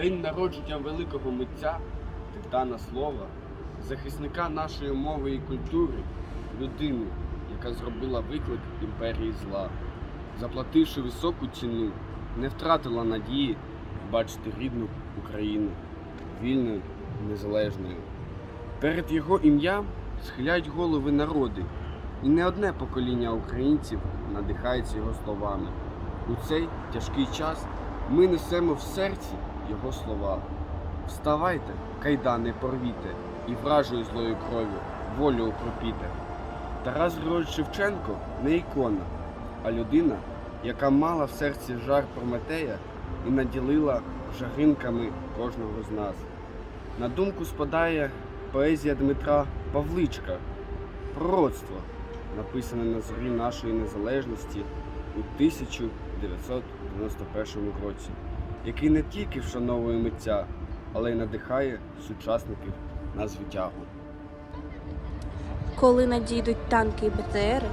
день народження великого митця, титана слова, захисника нашої мови і культури, людини, яка зробила виклик імперії зла, заплативши високу ціну, не втратила надії бачити рідну Україну вільною і незалежною. Перед його ім'ям схиляють голови народи, і не одне покоління українців надихається його словами. У цей тяжкий час ми несемо в серці його слова. Вставайте, кайдани порвіте, і вражою злою кров'ю волю окропіте. Тарас Григорович Шевченко не ікона, а людина, яка мала в серці жар Прометея і наділила жаринками кожного з нас. На думку спадає поезія Дмитра Павличка Пророцтво, написане на зорі нашої незалежності у 1991 році, який не тільки вшановує митця, але й надихає сучасників на звитягу. Коли надійдуть танки і БТРи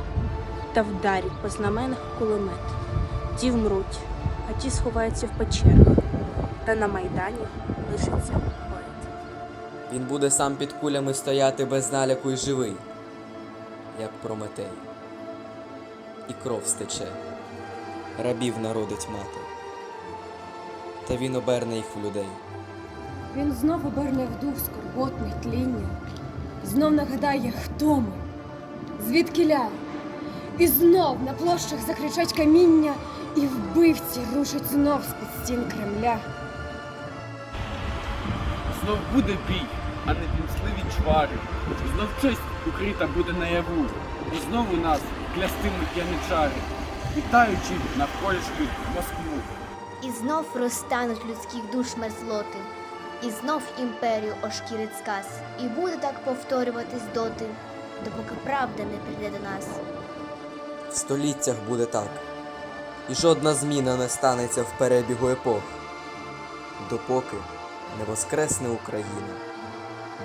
та вдарять по знаменах кулемет, ті вмруть, а ті сховаються в печерах, та на майдані лишиться поет. Він буде сам під кулями стояти без наляку й живий, як Прометей. І кров стече, рабів народить мати. Та він оберне їх в людей. Він знов оберне в дух скорботне тління, знов нагадає, хто ми, звідки ля, і знов на площах закричать каміння, і вбивці рушать знов з-під стін Кремля. Знов буде бій, а не пінсливі чвари. Знов честь укрита буде наяву. І знову нас клястимуть яничари, вітаючи навколішки Москву. І знов розтануть людських душ мерзлоти, і знов імперію ошкірить сказ. І буде так повторюватись доти, допоки правда не прийде до нас. В століттях буде так, і жодна зміна не станеться в перебігу епох, допоки не воскресне Україна,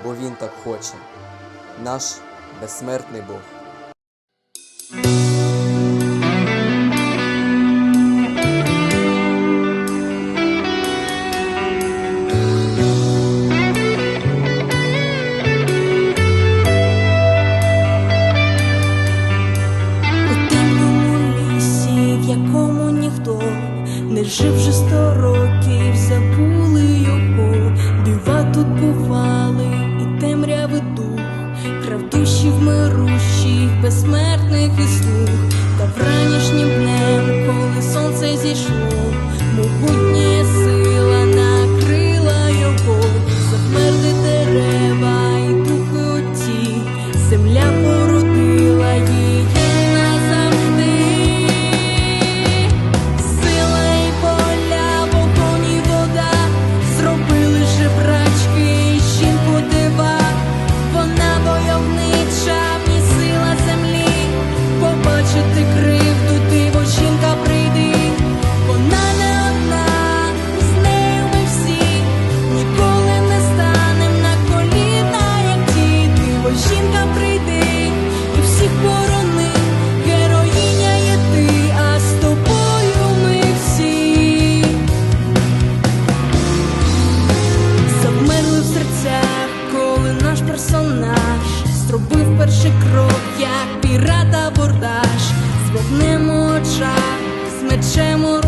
бо він так хоче, наш безсмертний Бог. Прожив вже сто років, забули його, дива тут бували, і темряви дух, крав в мирущих, безсмертних і слух, та вранішнім днем, коли сонце зійшло, могутнє сили. персонаж. Зробив перший крок, як пірата бордаж, з вогнем очах, з мечем у